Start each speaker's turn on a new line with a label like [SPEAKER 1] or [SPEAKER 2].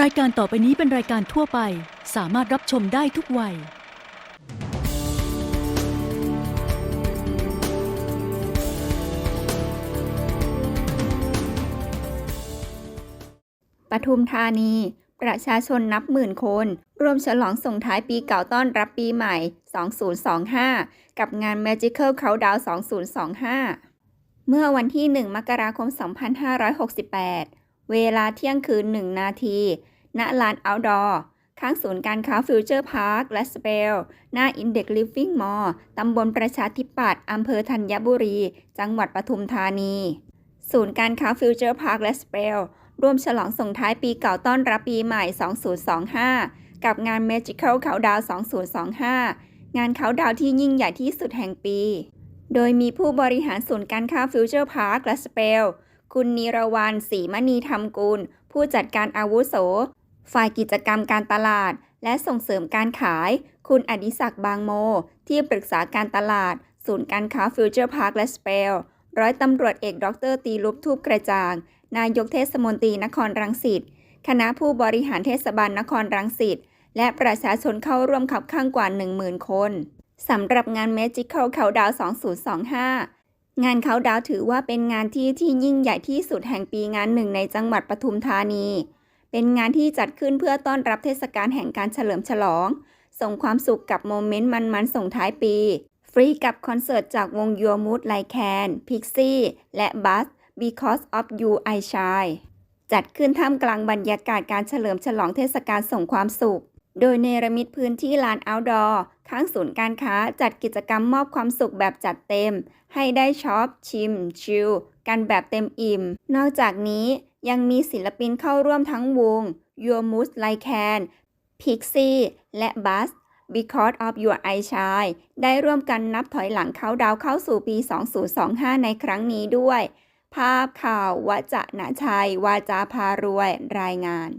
[SPEAKER 1] รายการต่อไปนี้เป็นรายการทั่วไป สามารถรับชมได้ทุกวัย
[SPEAKER 2] ปทุมธานี ประชาชนนับหมื่นคนร่วมฉลองส่งท้ายปีเก่าต้อนรับปีใหม่ 2025 กับงาน Magical Countdown 2025 เมื่อวันที่ 1 มกราคม 2568 เวลาเที่ยงคืน 1 นาที ณ ลาน Outdoor ข้างศูนย์การค้าฟิวเจอร์พาร์คและสเปลหน้า Index Living Mall ตำบลประชาธิปัตย์อำเภอธัญบุรี จังหวัดปทุมธานี ศูนย์การค้าฟิวเจอร์พาร์คและสเปลร่วมฉลองส่งท้ายปีเก่าต้อนรับปีใหม่ 2025 กับงาน Magical Countdown 2025 งานเขาดาวที่ยิ่งใหญ่ที่สุดแห่งปี โดยมีผู้บริหารศูนย์การค้าฟิวเจอร์พาร์คและสเปล คุณนิรวรรณศรีมณีธรรมกุล ผู้จัดการอาวุโส ฝ่ายกิจกรรมการตลาด และส่งเสริมการขาย คุณอดิศักดิ์บางโม ที่ปรึกษาการตลาด ศูนย์การค้าฟิวเจอร์พาร์คและสเปลร้อยตำรวจเอกดรตีลุปทูบกระจ่าง นายกเทศมนตรีนครรังสิต คณะผู้บริหารเทศบาลนครรังสิต และประชาชนเข้าร่วมขับข้างกว่า 10,000 คน สำหรับงาน Magical Countdown 2025 งานเขาดาวถือว่าเป็นงานที่ที่ยิ่งใหญ่ที่สุดแห่งปีงานหนึ่งในจังหวัดปทุมธานี เป็นงานที่จัดขึ้นเพื่อต้อนรับเทศกาลแห่งการเฉลิมฉลอง ส่งความสุขกับโมเมนต์มันๆส่งท้ายปี ฟรีกับคอนเสิร์ตจากวง Your Mood Like Can Pixie และ Buzz Because of You I Shine จัดขึ้นท่ามกลางบรรยากาศการเฉลิมฉลองเทศกาลส่งความสุข โดยเนรมิตพื้นที่ลาน outdoor ข้างศูนย์การค้าจัดกิจกรรมมอบความสุขแบบจัดเต็ม ให้ได้ช็อป ชิม ชิล กันแบบเต็มอิ่ม นอกจากนี้ยังมีศิลปินเข้าร่วมทั้งวง Your Mood Like Can Pixie และ Buzz Because of Your Eye s h i ได้ร่วมกันนับถอยหลังเขาดาวน์เข้าสู่ปี 2025 ในครั้งนี้ด้วย ภาพข่าววจนะชัย วาจาพารวย รายงาน